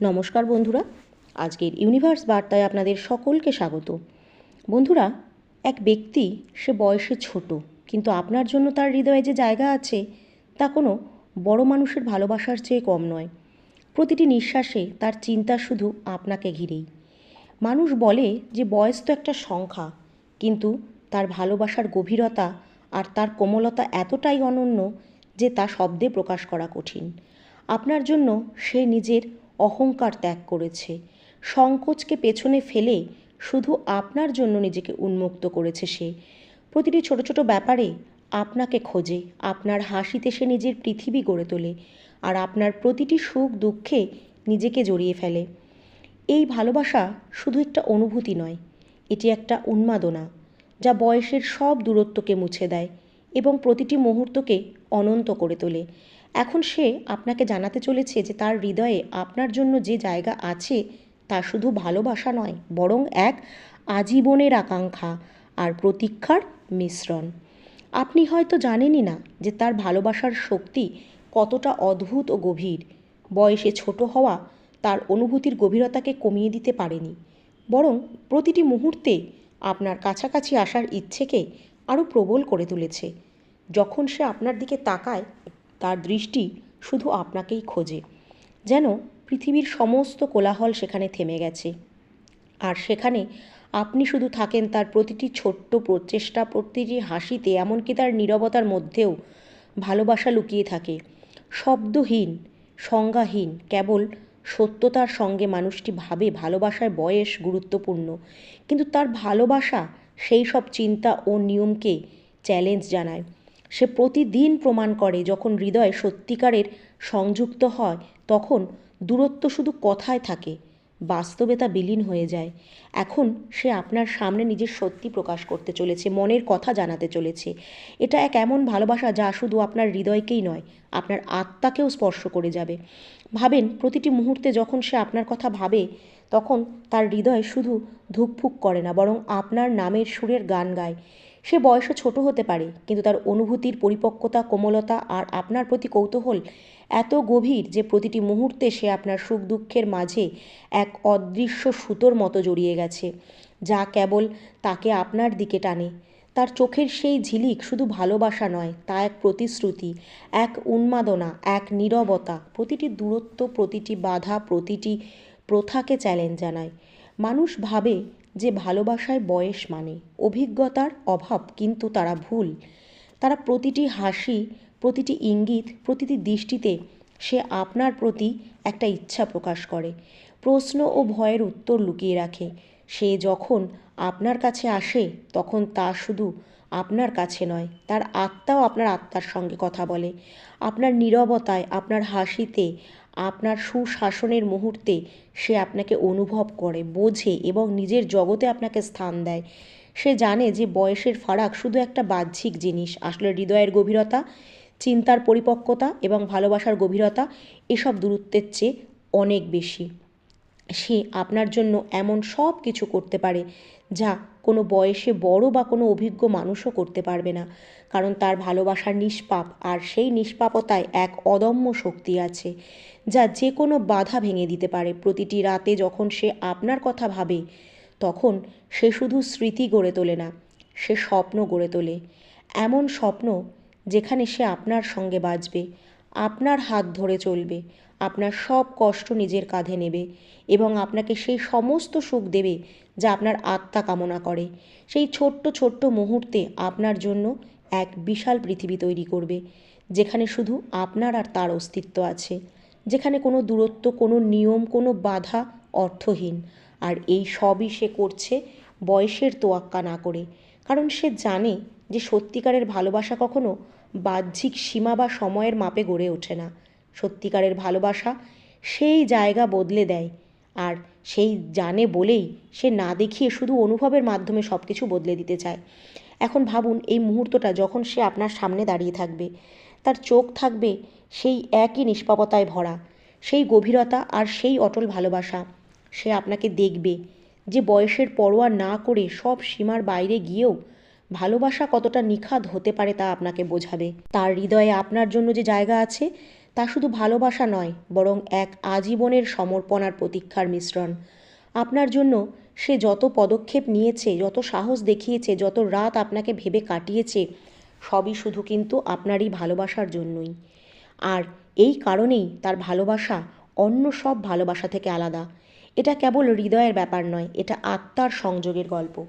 নমস্কার বন্ধুরা, আজকের ইউনিভার্স বার্তায় আপনাদের সকলকে স্বাগত। বন্ধুরা, এক ব্যক্তি, সে বয়সে ছোট, কিন্তু আপনার জন্য তার হৃদয়ে যে জায়গা আছে, তা কোনো বড় মানুষের ভালোবাসার চেয়ে কম নয়। প্রতিটি নিঃশ্বাসে তার চিন্তা শুধু আপনাকে ঘিরেই। মানুষ বলে যে বয়স তো একটা সংখ্যা, কিন্তু তার ভালোবাসার গভীরতা আর তার কোমলতা এতটাই অনন্য যে তা শব্দে প্রকাশ করা কঠিন। আপনার জন্য সে নিজের অহংকার ত্যাগ করেছে। সংকোচকে পেছনে ফেলে শুধু আপনার জন্য নিজেকে উন্মুক্ত করেছে সে। প্রতিটি ছোট ছোট ব্যাপারে আপনাকে খোঁজে, আপনার হাসিতে সে নিজের পৃথিবী গড়ে তোলে আর আপনার প্রতিটি সুখ দুঃখে নিজেকে জড়িয়ে ফেলে। এই ভালোবাসা শুধু একটা অনুভূতি নয়, এটি একটা উন্মাদনা যা বয়সের সব দূরত্বকে মুছে দেয় এবং প্রতিটি মুহূর্তকে অনন্ত করে তোলে। এখন সে আপনাকে জানাতে চলেছে যে তার হৃদয়ে আপনার জন্য যে জায়গা আছে তা শুধু ভালোবাসা নয়, বরং এক আজীবনের আকাঙ্ক্ষা আর প্রতীক্ষার মিশ্রণ। আপনি হয়তো জানেনই না যে তার ভালোবাসার শক্তি কতটা অদ্ভুত ও গভীর। বয়সে ছোট হওয়া তার অনুভূতির গভীরতাকে কমিয়ে দিতে পারেনি, বরং প্রতিটি মুহূর্তে আপনার কাছাকাছি আসার ইচ্ছেকে আরও প্রবল করে তুলেছে। যখন সে আপনার দিকে তাকায় তার দৃষ্টি শুধু আপনাকেই খোঁজে, যেন পৃথিবীর সমস্ত কোলাহল সেখানে থেমে গেছে। আর সেখানে আপনি শুধু থাকেন তার প্রতিটি ছোট্ট প্রচেষ্টা, প্রতিটি হাসিতে, এমনকি তার নীরবতার মধ্যেও ভালোবাসা লুকিয়ে থাকে। শব্দহীন, সংজ্ঞাহীন, কেবল সত্যতার সঙ্গে মানুষটি ভাবে ভালোবাসার বয়স গুরুত্বপূর্ণ, কিন্তু তার ভালোবাসা সেই সব চিন্তা ও নিয়মকে চ্যালেঞ্জ জানায়। সে প্রতিদিন প্রমাণ করে যখন হৃদয় সত্যিকারের সংযুক্ত হয়, তখন দূরত্ব শুধু কথায় থাকে, বাস্তবে তা বিলীন হয়ে যায়। এখন সে আপনার সামনে নিজের সত্যি প্রকাশ করতে চলেছে, মনের কথা জানাতে চলেছে। এটা এক এমন ভালোবাসা যা শুধু আপনার হৃদয়কেই নয়, আপনার আত্মাকেও স্পর্শ করে যাবে। ভাবেন, প্রতিটি মুহূর্তে যখন সে আপনার কথা ভাবে, তখন তার হৃদয় শুধু ধুকফুক করে না, বরং আপনার নামের সুরের গান গায়। সে বয়সে ছোট হতে পারে, কিন্তু তার অনুভূতির পরিপক্কতা, কোমলতা আর আপনার প্রতি কৌতূহল এত গভীর যে প্রতিটি মুহূর্তে সে আপনার সুখ দুঃখের মাঝে এক অদৃশ্য সুতোর মতো জড়িয়ে গেছে, যা কেবল তাকে আপনার দিকে টানে। তার চোখের সেই ঝিলিক শুধু ভালোবাসা নয়, তা এক প্রতিশ্রুতি, এক উন্মাদনা, এক নীরবতা, প্রতিটি দূরত্ব, প্রতিটি বাধা, প্রতিটি প্রথাকে চ্যালেঞ্জ জানায়। মানুষ ভাবে যে ভালোবাসায় বয়স মানে অভিজ্ঞতার অভাব কিন্তু তারা ভুল। তারা প্রতিটি হাসি, প্রতিটি ইঙ্গিত, প্রতিটি দৃষ্টিতে সে আপনার প্রতি একটা ইচ্ছা প্রকাশ করে, প্রশ্ন ও ভয়ের উত্তর লুকিয়ে রাখে। সে যখন আপনার কাছে আসে, তখন তা শুধু আপনার কাছে নয়, তার আত্মাও আপনার আত্মার সঙ্গে কথা বলে। আপনার নীরবতায়, আপনার হাসিতে আপনার সুশাসনের মুহূর্তে সে আপনাকে অনুভব করে, বোঝে এবং নিজের জগতে আপনাকে স্থান দেয়। সে জানে যে বয়সের ফারাক শুধু একটা বাহ্যিক জিনিস, আসলে হৃদয়ের গভীরতা, চিন্তার পরিপক্কতা এবং ভালোবাসার গভীরতা এসব দূরত্বের চেয়ে অনেক বেশি। সে আপনার জন্য এমন সব কিছু করতে পারে যা কোনো বয়সে বড় বা কোনো অভিজ্ঞ মানুষও করতে পারবে না। কারণ তার ভালোবাসার নিষ্পাপ আর সেই নিষ্পাপতায় এক অদম্য শক্তি আছে, যা যে কোনো বাধা ভেঙে দিতে পারে। প্রতিটি রাতে যখন সে আপনার কথা ভাবে, তখন সে শুধু স্মৃতি গড়ে তোলে না, সে স্বপ্ন গড়ে তোলে। এমন স্বপ্ন যেখানে সে আপনার সঙ্গে বাঁচবে, আপনার হাত ধরে চলবে আপনার সব কষ্ট নিজের কাঁধে নেবে এবং আপনাকে সেই সমস্ত সুখ দেবে যা আপনার আত্মা কামনা করে। সেই ছোট্ট ছোট্ট মুহূর্তে আপনার জন্য এক বিশাল পৃথিবী তৈরি করবে, যেখানে শুধু আপনার আর তার অস্তিত্ব আছে, যেখানে কোনো দূরত্ব, কোনো নিয়ম, কোনো বাধা অর্থহীন। আর এই সবই সে করছে বয়সের তোয়াক্কা না করে, কারণ সে জানে যে সত্যিকারের ভালোবাসা কখনো বাহ্যিক সীমা বা সময়ের মাপে গড়ে ওঠে না। সত্যিকারের ভালোবাসা, সেই জায়গা বদলে দেয়। আর সেই জানে বলেই সে না দেখিয়ে শুধু অনুভবের মাধ্যমে সব কিছু বদলে দিতে চায়। এখন ভাবুন, এই মুহূর্তটা যখন সে আপনার সামনে দাঁড়িয়ে থাকবে, তার চোখ থাকবে সেই একই নিষ্পাপতায় ভরা, সেই গভীরতা আর সেই অটল ভালোবাসা। সে আপনাকে দেখবে যে বয়সের পরোয়া না করে সব সীমার বাইরে গিয়েও ভালোবাসা কতটা নিখাদ হতে পারে তা আপনাকে বোঝাবে। তার হৃদয়ে আপনার জন্য যে জায়গা আছে তা শুধু ভালোবাসা নয়, বরং এক আজীবনের সমর্পণ আর প্রতীক্ষার মিশ্রণ। আপনার জন্য সে যত পদক্ষেপ নিয়েছে, যত সাহস দেখিয়েছে, যত রাত আপনাকে ভেবে কাটিয়েছে, সবই শুধু কিন্তু আপনারই ভালোবাসার জন্যই। আর এই কারণেই তার ভালোবাসা অন্য সব ভালোবাসা থেকে আলাদা। এটা কেবল হৃদয়ের ব্যাপার নয়, এটা আত্মার সংযোগের গল্প।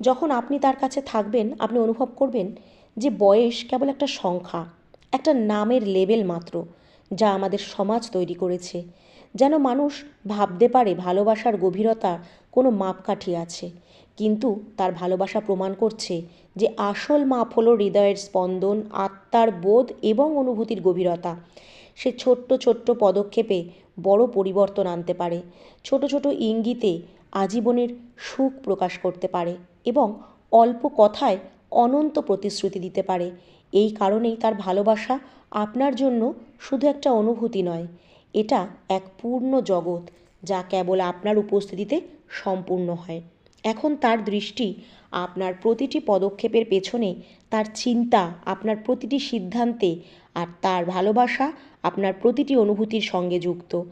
যখন আপনি তার কাছে থাকবেন, আপনি অনুভব করবেন যে বয়স কেবল একটা সংখ্যা, একটা নামের লেবেল মাত্র। যা আমাদের সমাজ তৈরি করেছে। যেন মানুষ ভাবতে পারে ভালোবাসার গভীরতা কোনো মাপকাঠি আছে। কিন্তু তার ভালোবাসা প্রমাণ করছে যে আসল মাপ হলো হৃদয়ের স্পন্দন, আত্মার বোধ এবং অনুভূতির গভীরতা। সে ছোট্ট ছোট্ট পদক্ষেপে বড় পরিবর্তন আনতে পারে। ছোট ছোট ইঙ্গিতে আজীবনের সুখ প্রকাশ করতে পারে এবং অল্প কথায় অনন্ত প্রতিশ্রুতি দিতে পারে। এই কারণেই তার ভালোবাসা আপনার জন্য শুধু একটা অনুভূতি নয়, এটা এক পূর্ণ জগৎ যা কেবল আপনার উপস্থিতিতে সম্পূর্ণ হয়। এখন তার দৃষ্টি আপনার প্রতিটি পদক্ষেপের পেছনে, তার চিন্তা আপনার প্রতিটি সিদ্ধান্তে আর তার ভালোবাসা আপনার প্রতিটি অনুভূতির সঙ্গে যুক্ত।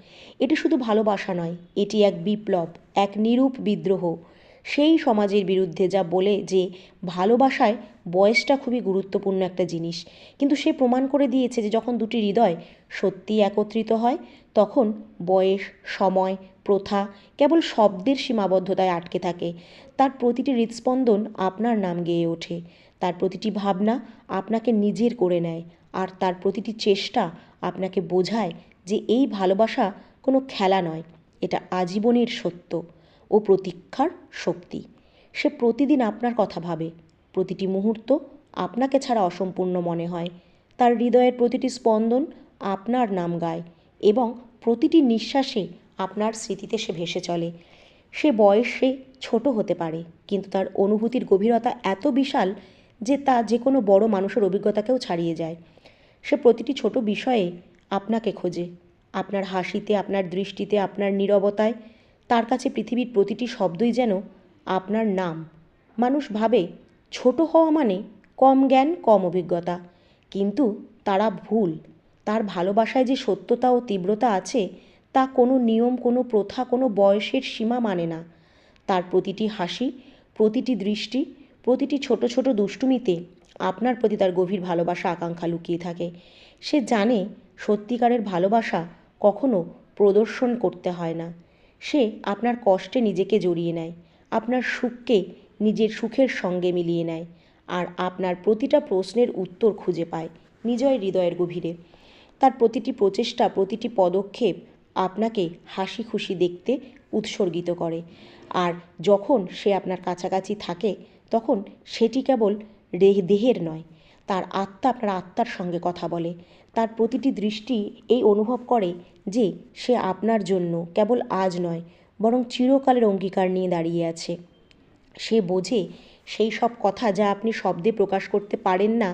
এটি শুধু ভালোবাসা নয়, এটি এক বিপ্লব, এক নিরূপ বিদ্রোহ। সেই সমাজের বিরুদ্ধে যা বলে যে ভালোবাসায় বয়সটা খুবই গুরুত্বপূর্ণ একটা জিনিস। কিন্তু সে প্রমাণ করে দিয়েছে যে যখন দুটি হৃদয় সত্যি একত্রিত হয়, তখন বয়স, সময়, প্রথা কেবল শব্দের সীমাবদ্ধতায় আটকে থাকে। তার প্রতিটি হৃদস্পন্দন আপনার নাম গেয়ে ওঠে। তার প্রতিটি ভাবনা আপনাকে নিজের করে নেয়। আর তার প্রতিটি চেষ্টা আপনাকে বোঝায় যে এই ভালোবাসা কোনো খেলা নয়, এটা আজীবনের সত্য। ও প্রতীক্ষার শক্তি। সে প্রতিদিন আপনার কথা ভাবে। প্রতিটি মুহূর্ত আপনাকে ছাড়া অসম্পূর্ণ মনে হয়। তার হৃদয়ের প্রতিটি স্পন্দন আপনার নাম গায় এবং প্রতিটি নিঃশ্বাসে আপনার স্মৃতিতে সে ভেসে চলে। সে বয়সে ছোট হতে পারে, কিন্তু তার অনুভূতির গভীরতা এত বিশাল যে তা যে কোনো বড় মানুষের অভিজ্ঞতাকেও ছাড়িয়ে যায়। সে প্রতিটি ছোট বিষয়ে আপনাকে খোঁজে। আপনার হাসিতে, আপনার দৃষ্টিতে, আপনার নীরবতায় তার কাছে পৃথিবীর প্রতিটি শব্দই যেন আপনার নাম। মানুষ ভাবে, ছোট হওয়া মানে কম জ্ঞান, কম অভিজ্ঞতা। কিন্তু তারা ভুল। তার ভালোবাসায় যে সত্যতা ও তীব্রতা আছে, তা কোনো নিয়ম, কোনো প্রথা, কোনো বয়সের সীমা মানে না। তার প্রতিটি হাসি, প্রতিটি দৃষ্টি, প্রতিটি ছোট ছোট দুষ্টুমিতে আপনার প্রতি তার গভীর ভালোবাসা, আকাঙ্ক্ষা লুকিয়ে থাকে। সে জানে সত্যিকারের ভালোবাসা কখনো প্রদর্শন করতে হয় না। সে আপনার কষ্টে নিজেকে জড়িয়ে নেয়, আপনার সুখকে নিজের সুখের সঙ্গে মিলিয়ে নেয় আর আপনার প্রতিটা প্রশ্নের উত্তর খুঁজে পায় নিজয় হৃদয়ের গভীরে। তার প্রতিটি প্রচেষ্টা, প্রতিটি পদক্ষেপ আপনাকে হাসি খুশি দেখতে উৎসর্গিত করে আর যখন সে আপনার কাছাকাছি থাকে, তখন সেটি কেবল দেহের নয় তার আত্মা আপনার আত্মার সঙ্গে কথা বলে। তার প্রতিটি দৃষ্টি এই অনুভব করে যে সে আপনার জন্য কেবল আজ নয়, বরং চিরকালের অঙ্গীকার নিয়ে দাঁড়িয়ে আছে। সে বোঝে সেই সব কথা যা আপনি শব্দে প্রকাশ করতে পারেন না,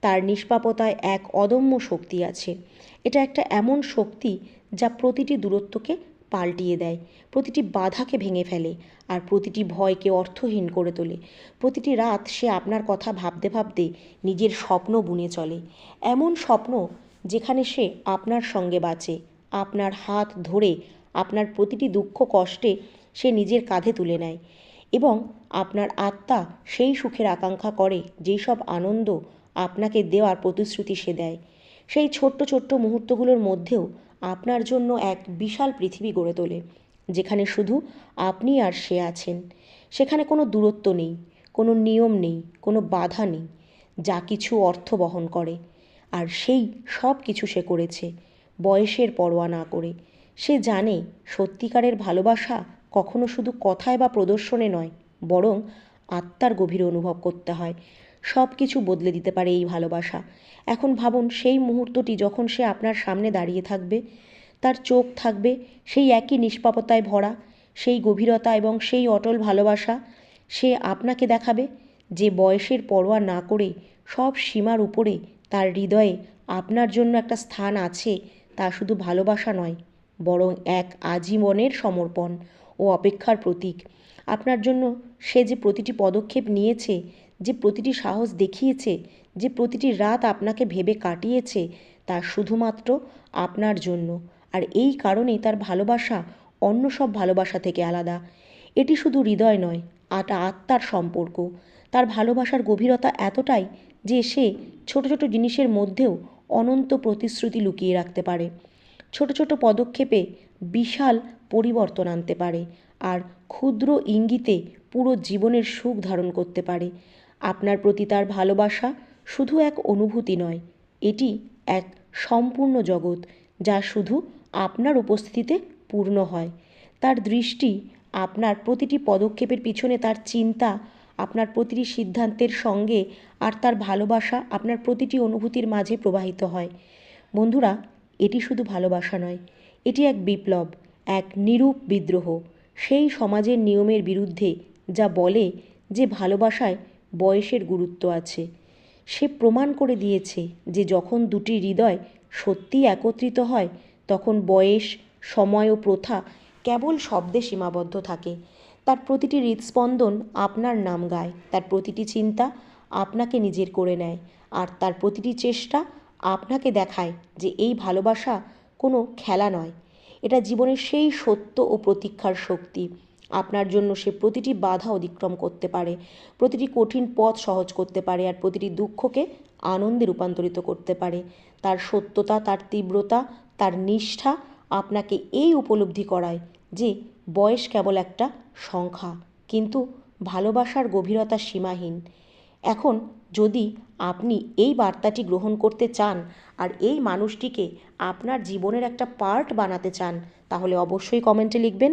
তার নিষ্পাপতায় এক অদম্য শক্তি আছে। এটা একটা এমন শক্তি যা প্রতিটি দূরত্বকে পাল্টিয়ে দেয়। প্রতিটি বাধাকে ভেঙে ফেলে আর প্রতিটি ভয়কে অর্থহীন করে তোলে। প্রতিটি রাত সে আপনার কথা ভাবতে ভাবতে নিজের স্বপ্ন বুনে চলে। এমন স্বপ্ন যেখানে সে আপনার সঙ্গে বাঁচে, আপনার হাত ধরে, আপনার প্রতিটি দুঃখ কষ্টে সে নিজের কাঁধে তুলে নেয় এবং আপনার আত্মা সেই সুখের আকাঙ্ক্ষা করে যেই সব আনন্দ আপনাকে দেওয়ার প্রতিশ্রুতি সে দেয়। সেই ছোট্ট ছোট্ট মুহূর্তগুলোর মধ্যেও আপনার জন্য এক বিশাল পৃথিবী গড়ে তোলে, যেখানে শুধু আপনি আর সে আছেন। সেখানে কোনো দূরত্ব নেই, কোনো নিয়ম নেই, কোনো বাধা নেই, যা কিছু অর্থ বহন করে। আর সেই সব কিছু সে করেছে, বয়সের পরোয়া না করে। সে জানে সত্যিকারের ভালোবাসা কখনো শুধু কথায় বা প্রদর্শনে নয়, বরং আত্মার গভীরে অনুভব করতে হয়। সব কিছু বদলে দিতে পারে এই ভালোবাসা। এখন ভাবুন, সেই মুহূর্তটি যখন সে আপনার সামনে দাঁড়িয়ে থাকবে, তার চোখ থাকবে সেই একই নিষ্পাপতায় ভরা, সেই গভীরতা এবং সেই অটল ভালোবাসা সে আপনাকে দেখাবে যে বয়সের পরোয়া না করে সব সীমার উপরে তার হৃদয়ে আপনার জন্য একটা স্থান আছে, তা শুধু ভালোবাসা নয়, বরং এক আজীবনের সমর্পণ ও অপেক্ষার প্রতীক। আপনার জন্য সে যে প্রতিটি পদক্ষেপ নিয়েছে যে প্রতিটি সাহস দেখিয়েছে, যে প্রতিটি রাত আপনাকে ভেবে কাটিয়েছে, তা শুধুমাত্র আপনার জন্য। আর এই কারণেই তার ভালোবাসা অন্য সব ভালোবাসা থেকে আলাদা। এটি শুধু হৃদয় নয়, আটা আত্মার সম্পর্ক। তার ভালোবাসার গভীরতা এতটাই যে সে ছোট ছোট জিনিসের মধ্যেও অনন্ত প্রতিশ্রুতি লুকিয়ে রাখতে পারে। ছোট ছোট পদক্ষেপে বিশাল পরিবর্তন আনতে পারে, আর ক্ষুদ্র ইঙ্গিতে পুরো জীবনের সুখ ধারণ করতে পারে। আপনার প্রতি তার ভালোবাসা শুধু এক অনুভূতি নয়, এটি এক সম্পূর্ণ জগৎ যা শুধু আপনার উপস্থিতিতে পূর্ণ হয়। তার দৃষ্টি আপনার প্রতিটি পদক্ষেপের পিছনে, তার চিন্তা আপনার প্রতিটি সিদ্ধান্তের সঙ্গে আর তার ভালোবাসা আপনার প্রতিটি অনুভূতির মাঝে প্রবাহিত হয়। বন্ধুরা, এটি শুধু ভালোবাসা নয়, এটি এক বিপ্লব, এক নিরূপ বিদ্রোহ। সেই সমাজের নিয়মের বিরুদ্ধে যা বলে যে ভালোবাসায় বয়সের গুরুত্ব আছে। সে প্রমাণ করে দিয়েছে যে যখন দুটি হৃদয় সত্যিই একত্রিত হয়, তখন বয়স, সময় ও প্রথা কেবল শব্দে সীমাবদ্ধ থাকে। তার প্রতিটি হৃদস্পন্দন আপনার নাম গায়, তার প্রতিটি চিন্তা আপনাকে নিজের করে নেয়, আর তার প্রতিটি চেষ্টা আপনাকে দেখায় যে এই ভালোবাসা কোনো খেলা নয়। এটা জীবনের সেই সত্য ও প্রতীক্ষার শক্তি। আপনার জন্য সে প্রতিটি বাধা অতিক্রম করতে পারে, প্রতিটি কঠিন পথ সহজ করতে পারে আর প্রতিটি দুঃখকে আনন্দে রূপান্তরিত করতে পারে। তার সত্যতা, তার তীব্রতা, তার নিষ্ঠা আপনাকে এই উপলব্ধি করায় যে বয়স কেবল একটা সংখ্যা, কিন্তু ভালোবাসার গভীরতা সীমাহীন। এখন যদি আপনি এই বার্তাটি গ্রহণ করতে চান আর এই মানুষটিকে আপনার জীবনের একটা পার্ট বানাতে চান, তাহলে অবশ্যই কমেন্টে লিখবেন।